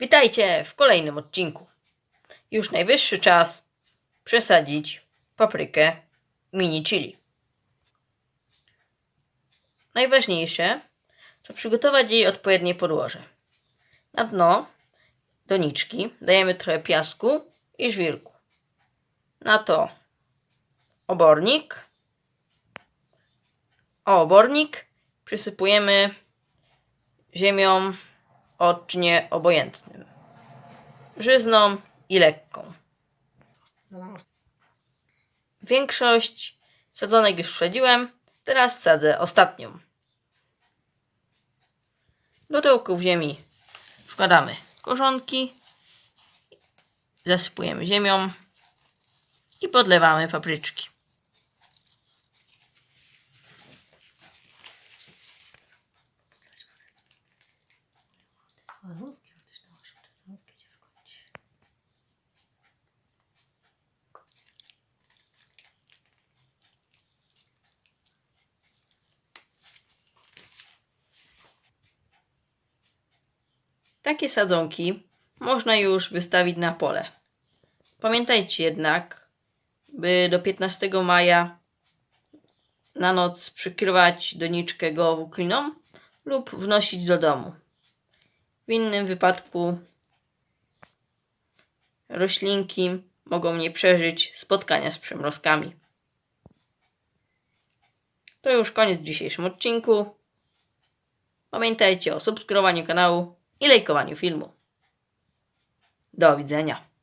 Witajcie w kolejnym odcinku. Już najwyższy czas przesadzić paprykę mini chili. Najważniejsze to przygotować jej odpowiednie podłoże. Na dno doniczki dajemy trochę piasku i żwirku. Na to obornik. A obornik przysypujemy ziemią o odczynie obojętnym. Żyzną i lekką. Większość sadzonek już wsadziłem, teraz sadzę ostatnią. Do dołków ziemi wkładamy korzonki, zasypujemy ziemią i podlewamy papryczki. Takie sadzonki można już wystawić na pole. Pamiętajcie jednak, by do 15 maja na noc przykrywać doniczkę gołowukliną lub wnosić do domu. W innym wypadku roślinki mogą nie przeżyć spotkania z przymrozkami. To już koniec w dzisiejszym odcinku. Pamiętajcie o subskrybowaniu kanału i lajkowaniu filmu. Do widzenia.